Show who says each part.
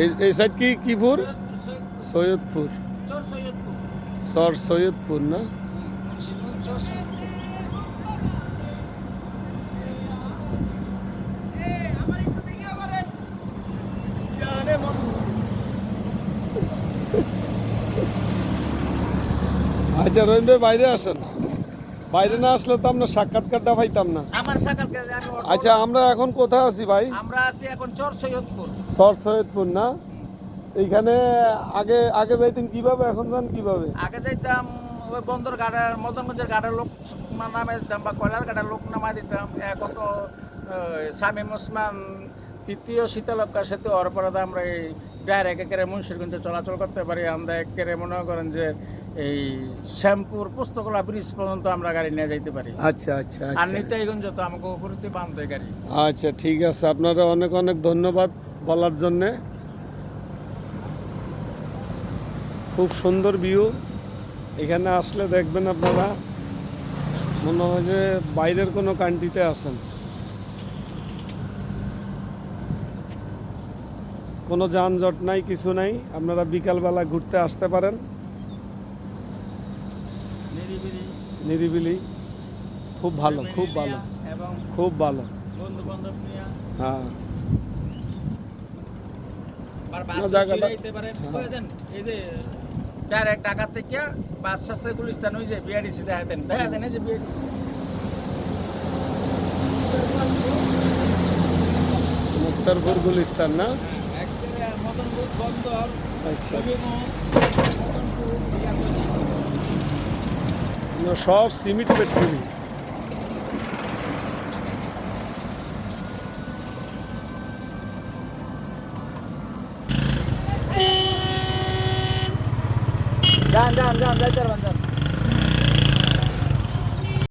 Speaker 1: এই এই সাইড কি কি পুর সৈয়দপুর। সর সৈয়দপুর না? আচ্ছা রহিম ভাই বাইরে আসেন। বাইরে না আসলে তো আমরা সাক্ষাৎকারটা পাইতাম না।
Speaker 2: আমার সাকাল কে
Speaker 1: আচ্ছা আমরা এখন কোথায় আছি ভাই?
Speaker 2: আমরা আছি এখন চর সৈয়দপুর।
Speaker 1: সর সৈয়দপুর না? এইখানে আগে আগে যাইতেন কীভাবে এখন যান কীভাবে?
Speaker 2: আগে যাইতাম ওই বন্দর ঘাটের মদনগঞ্জের ঘাটের লোক নামাই দিতাম বা কয়লার ঘাটের লোক নামাই দিতাম। এখন তো শামীম ওসমান তৃতীয় শীতলক্কা সেতু হওয়ার পরে আমরা এই ডাইরেক্ট একেবারে মুন্সিরগঞ্জে চলাচল করতে পারি। আমরা একেবারে মনে করেন যে এই শ্যামপুর পুস্তকলা ব্রিজ পর্যন্ত আমরা গাড়ি নিয়ে যাইতে পারি।
Speaker 1: আচ্ছা আচ্ছা
Speaker 2: আর
Speaker 1: আচ্ছা।
Speaker 2: নিতাইগঞ্জ তো আমাকে উপরতে বান্ধে গাড়ি।
Speaker 1: আচ্ছা ঠিক আছে। আপনারা অনেক অনেক ধন্যবাদ বলার জন্যে। খুব সুন্দর ভিউ এখানে আসলে দেখবেন আপনারা মনে হয় যে বাইরের কোনো কান্ট্রিতে আছেন। কোনো যানজট নাই কিছু নাই। আপনারা বিকালবেলা ঘুরতে আসতে পারেন।
Speaker 2: নিরিবিলি।
Speaker 1: খুব ভালো খুব ভালো। খুব ভালো। হ্যাঁ। হ্যাঁ।
Speaker 2: কই দেন? এই যে ডাইরেক্ট ঢাকা থেকে বাস সাসে গুলিস্তান ওই যে বিআরডিসি দেখা দেন। দেখা দেন এই যে বিআরডিসি
Speaker 1: মুক্তারপুর গুলিস্তান না?
Speaker 2: একবারে মদনপুর বন্দর
Speaker 1: আচ্ছা
Speaker 2: হবিগঞ্জ মদনপুর ইয়া করে দিন।
Speaker 1: না, সব সিমেন্ট ফ্যাক্টরি
Speaker 2: যান যান যান যাইতে পারবেন যান